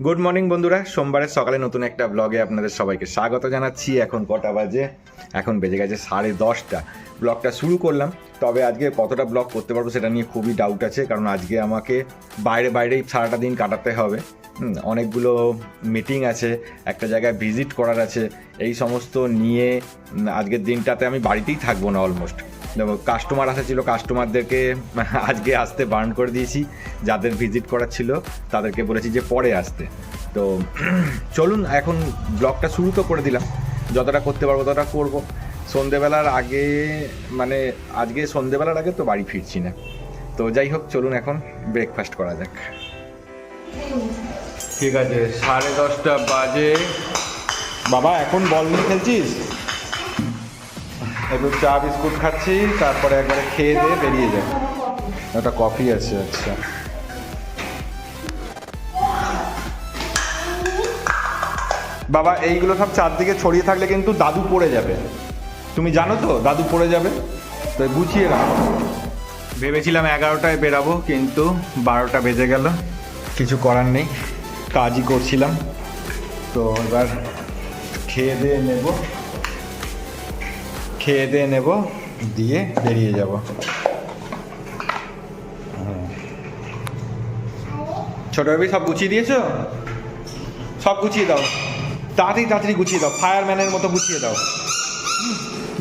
Good morning বন্ধুরা। সোমবারের সকালে নতুন একটা ব্লগে আপনাদের সবাইকে স্বাগত জানাচ্ছি। এখন কটা বাজে? এখন বেজে গেছে সাড়ে দশটা। ব্লগটা শুরু করলাম, তবে আজকে কতটা ব্লগ করতে পারব সেটা নিয়ে খুবই ডাউট আছে, কারণ আজকে আমাকে বাইরে বাইরেই সারাটা দিন কাটাতে হবে। অনেকগুলো মিটিং আছে, একটা জায়গায় ভিজিট করার আছে। এই সমস্ত নিয়ে আজকের দিনটাতে আমি বাড়িতেই থাকব না অলমোস্ট কাস্টমার আসা ছিল কাস্টমারদেরকে আজকে আসতে বারণ করে দিয়েছি। যাদের ভিজিট করার ছিল তাদেরকে বলেছি যে পরে আসতে। তো চলুন এখন ব্লগটা শুরু তো করে দিলাম। যতটা করতে পারব ততটা করব। সন্ধেবেলার আগে মানে আজকে সন্ধেবেলার আগে তো বাড়ি ফিরছি না। তো যাই হোক চলুন এখন ব্রেকফাস্ট করা যাক। ঠিক আছে সাড়ে দশটা বাজে। বাবা এখন বল নিয়ে খেলছিস? একটু চা বিস্কুট খাচ্ছি, তারপরে একবারে খেয়ে দিয়ে বেরিয়ে যাই। একটা কফি আছে আচ্ছা। বাবা, এইগুলো সব চারদিকে ছড়িয়ে থাকলে কিন্তু দাদু পড়ে যাবে। তুমি জানো তো, দাদু পড়ে যাবে? তো গুছিয়ে রাখো। ভেবেছিলাম এগারোটায় বেরাবো, কিন্তু বারোটা বেজে গেল। কিছু করার নেই, কাজই করছিলাম। তো এবার খেয়ে দিয়ে নেব। খেয়ে দিয়ে নেব দিয়ে বেরিয়ে যাব। ছোট বেবি সব গুছিয়ে দিয়েছ? সব গুছিয়ে দাও। তাড়াতাড়ি তাড়াতাড়ি গুছিয়ে দাও। ফায়ারম্যানের মতো গুছিয়ে দাও।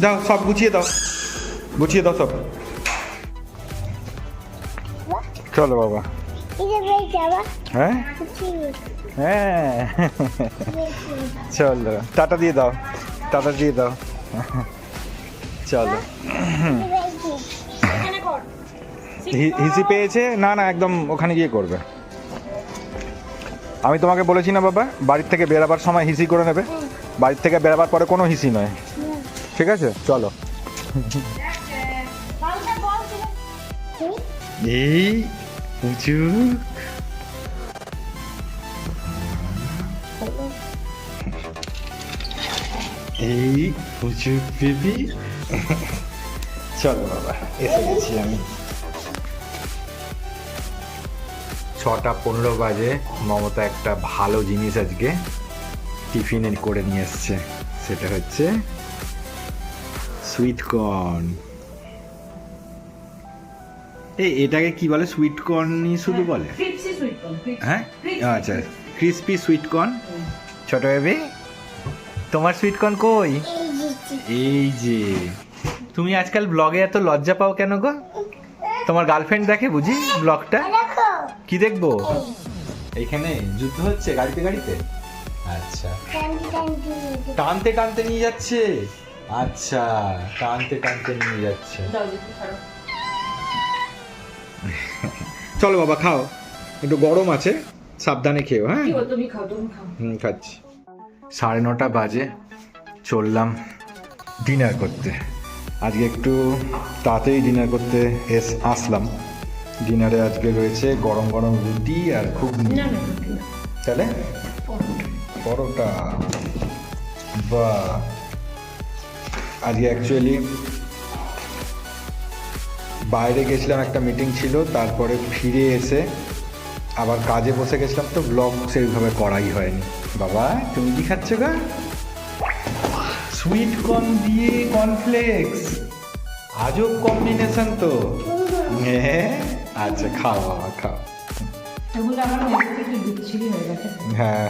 দাও সব গুছিয়ে দাও। গুছিয়ে দাও সব। চলো বাবা। হ্যাঁ? হ্যাঁ। চলো। টাটা দিয়ে দাও। টাটা দিয়ে দাও। চলো। হি- হিসি পেয়েছে? না না একদম ওখানে গিয়ে করবে। আমি তোমাকে বলেছি না বাবা বাড়ির থেকে বেরাবার সময় হিসি করে নেবে। বাড়ির থেকে বেরাবার পরে কোনো হিসি নয়। ঠিক আছে? চলো। এই উঁচু এই উঁচু বেবি চলো বাবা এসে গেছি আমি। ছটা পনেরো বাজে মমতা একটা ভালো জিনিস আজকে টিফিনে করে নিয়ে এসছে। সেটা হচ্ছে সুইট কর্ন এই এটাকে কি বলে? সুইট কর্নই শুধু বলে? সুইট কর্ন হ্যাঁ? আচ্ছা ক্রিসপি সুইট কর্ন ছোট বেবি তোমার সুইট কর্ন কই? এই যে তুমি আজকাল ব্লগে এত লজ্জা পাও কেন গো? তোমার গার্লফ্রেন্ড দেখে বুঝি ব্লগটা কি দেখব? এইখানে যুদ্ধ হচ্ছে গাড়িতে গাড়িতে? আচ্ছা। টানতে টানতে নিয়ে যাচ্ছে। আচ্ছা টানতে টানতে নিয়ে যাচ্ছে। দাও দেখি ছাড়ো। চলো বাবা খাও। একটু গরম আছে সাবধানে খেও হ্যাঁ? তুমি খাও তুমি খাও। হুম খাচ্ছি। সাড়ে নটা বাজে। চললাম ডিনার করতে। আজকে একটু তাড়াতাড়ি ডিনার করতে এস আসলাম। ডিনারে আজকে রয়েছে গরম গরম রুটি আর খুব তাহলে? পরোটা। বা আজকে অ্যাকচুয়ালি বাইরে গেছিলাম একটা মিটিং ছিল তারপরে ফিরে এসে আবার কাজে বসে গেছিলাম তো ব্লগ সেইভাবে করাই হয়নি। বাবা তুমি কি খাচ্ছ গা? সুইট কর্ন দিয়ে কর্নফ্লেক্স আজব কম্বিনেশন তো। হ্যাঁ আচ্ছা খাও বাবা খাও আমার হয়ে গেছে। হ্যাঁ।